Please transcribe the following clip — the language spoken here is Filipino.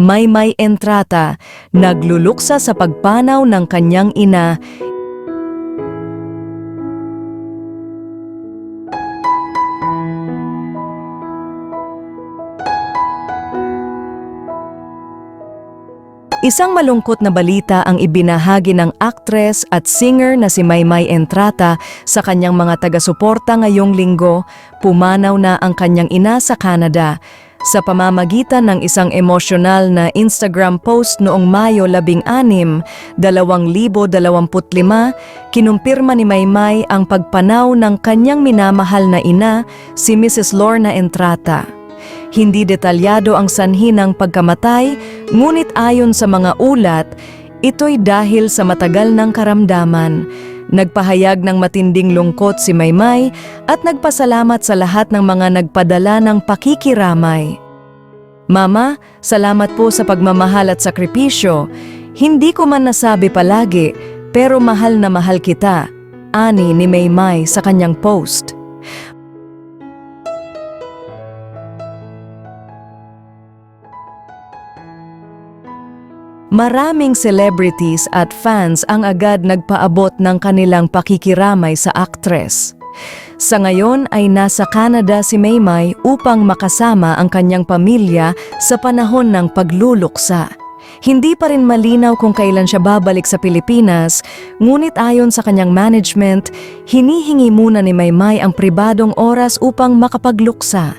Maymay Entrata, nagluluksa sa pagpanaw ng kanyang ina Isang malungkot na balita ang ibinahagi ng actress at singer na si Maymay Entrata sa kanyang mga taga-suporta ngayong linggo, pumanaw na ang kanyang ina sa Canada. Sa pamamagitan ng isang emosyonal na Instagram post noong Mayo 16, 2025, kinumpirma ni Maymay ang pagpanaw ng kanyang minamahal na ina, si Mrs. Lorna Entrata. Hindi detalyado ang sanhi ng pagkamatay, ngunit ayon sa mga ulat, ito'y dahil sa matagal ng karamdaman. Nagpahayag ng matinding lungkot si Maymay at nagpasalamat sa lahat ng mga nagpadala ng pakikiramay. Mama, salamat po sa pagmamahal at sakripisyo. Hindi ko man nasabi palagi, pero mahal na mahal kita. Ani ni Maymay sa kanyang post. Maraming celebrities at fans ang agad nagpaabot ng kanilang pakikiramay sa aktres. Sa ngayon ay nasa Canada si Maymay upang makasama ang kanyang pamilya sa panahon ng pagluluksa. Hindi pa rin malinaw kung kailan siya babalik sa Pilipinas, ngunit ayon sa kanyang management, hinihingi muna ni Maymay ang pribadong oras upang makapagluksa.